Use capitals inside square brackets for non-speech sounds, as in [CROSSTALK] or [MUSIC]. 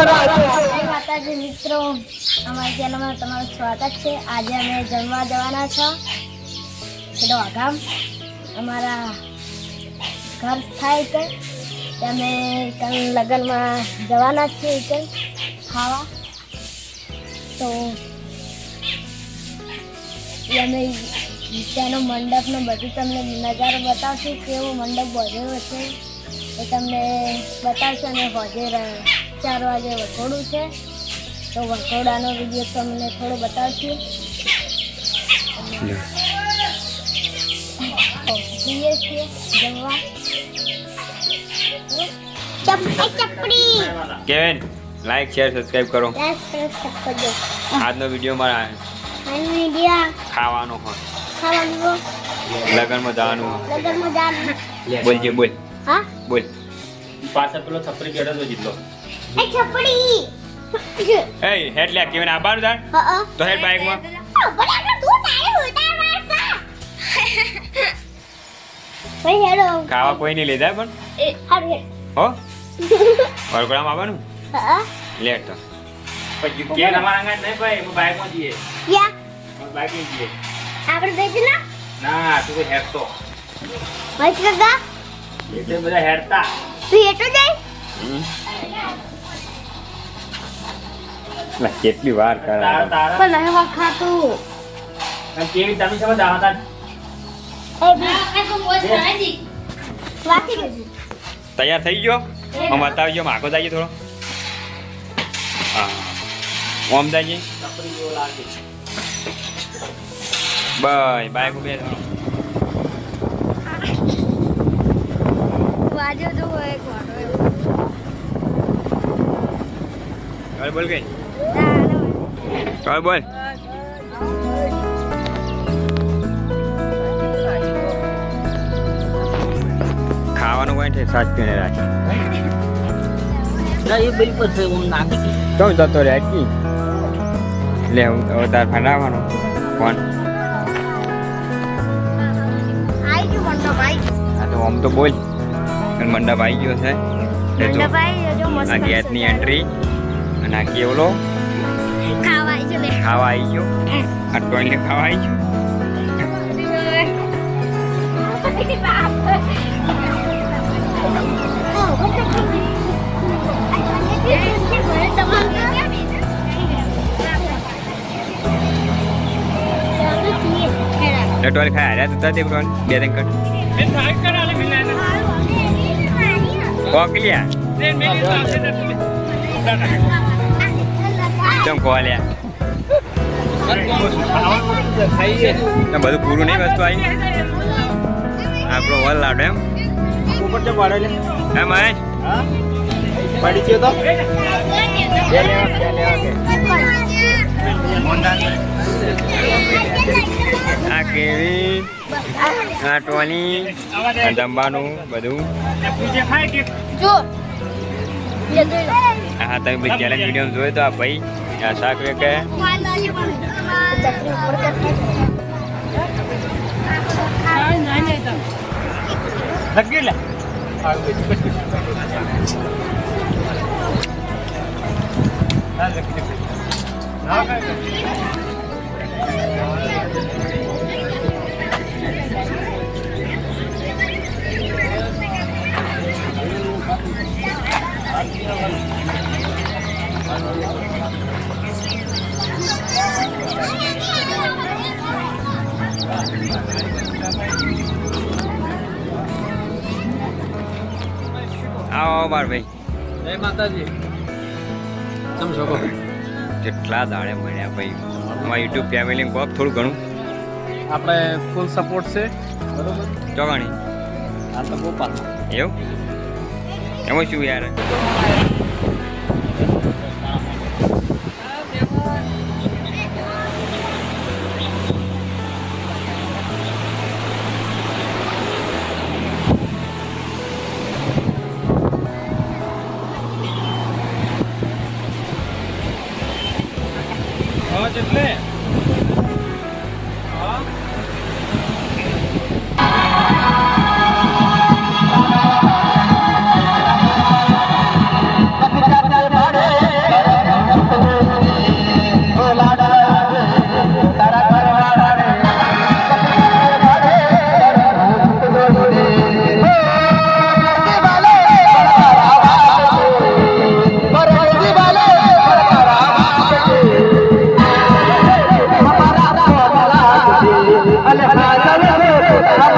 માતાજી, મિત્રો, અમારી ચેનલમાં તમારું સ્વાગત છે. આજે અમે જમવા જવાના છો. પેલો આગામ. અમારા ઘર થાય કે અમે કાલ લગ્નમાં જવાના છીએ કે ખાવા. તો અમે ત્યાંનો મંડપનો બધું તમને નજારો બતાવશું, કેવો મંડપ વધ્યો છે એ તમને બતાવશો અને વધે રહ્યો ચાર વાગે વખોડું છે. તો વખોડાનો વીડિયો તમને થોડો બતાવશું. જઈએ છીએ જમવા. ચપડી. કેવિન લાઈક શેર સબસ્ક્રાઇબ કરો. આજનો વીડિયો મારા ખાવાનો હોય. ખાવાનું લગ્નમાં જવાનું. લગનમાં બોલજે બોલ. હા? બોલ. પાછળ પેલો છપરી તો જીતલો એ ચપડી એ હેડ લે કેવિન તો હેડ ખાવા કોઈ નહીં લીધા પણ. એ હારું હેડ. [LAUGHS] આવવાનું? લેટ તો. પછી કે અમારા આંગણ નહીં ભાઈ હું બાઇકમાં જઈએ. યા. જઈએ. આપણે બેસી ના? ના તું કોઈ હેરતો ભાઈ કાકા એટલે બધા હેરતા તું હેઠો જાય કેટલી વાર કરા પણ હવે ખાતું અને કેવી તમે સમજ દાતા એ બે. વાસી ગયું તૈયાર થઈ ગયો? હું બતાવી ગયો માગો જઈએ થોડો. હા. ઓમ જઈએ બાય બાય લાગે. બાય બાઈક હવે બોલ ગઈ હવે બોલ. ખાવાનું કોઈ છે? સાચ પીને રાખી. ના એ બિલ પર છે હું નાખી તો જતો રે કી લે હું હવે તાર ફંડાવવાનો ફોન. આ તો આમ તો બોલ. મંડપ આવી ગયો છે. મંડપ આવી ગયો મસ્ત આ ગેસની એન્ટ્રી અને આ કેવલો ખાવા આવી ગયો. આ ટોયલેટ ખાવા આવી ગયો. ટોયલેટ ખાયા. રહ્યા તું તે ટોયલેટ બે ત્રણ કટ. કોકલિયા કોલ્યા ખાઈએ આ બધું પૂરું નહીં વસ્તુ આવી. આપણો વલ લાડો એમ. ઉપર તો પાડે લે હે મહેશ? પડી ગયો તો બે લેવા બે લેવા આ કેવી આ ટોની આ જમવાનું બધું. જો. હા તમે ચેલેન્જ વીડિયો જોયો તો આ ભાઈ. આ શાક વે કે આવો બાર ભાઈ. જય માતાજી. તમે શકો કેટલા દાડે મળ્યા ભાઈ. અમારા યુટ્યુબ ફેમિલી કોક થોડું ઘણું. આપણે ફૂલ સપોર્ટ છે. બરોબર? ચોગાણી આ તો ગોપાલ એવું? એમાં શું યાર? હા એટલે Yeah.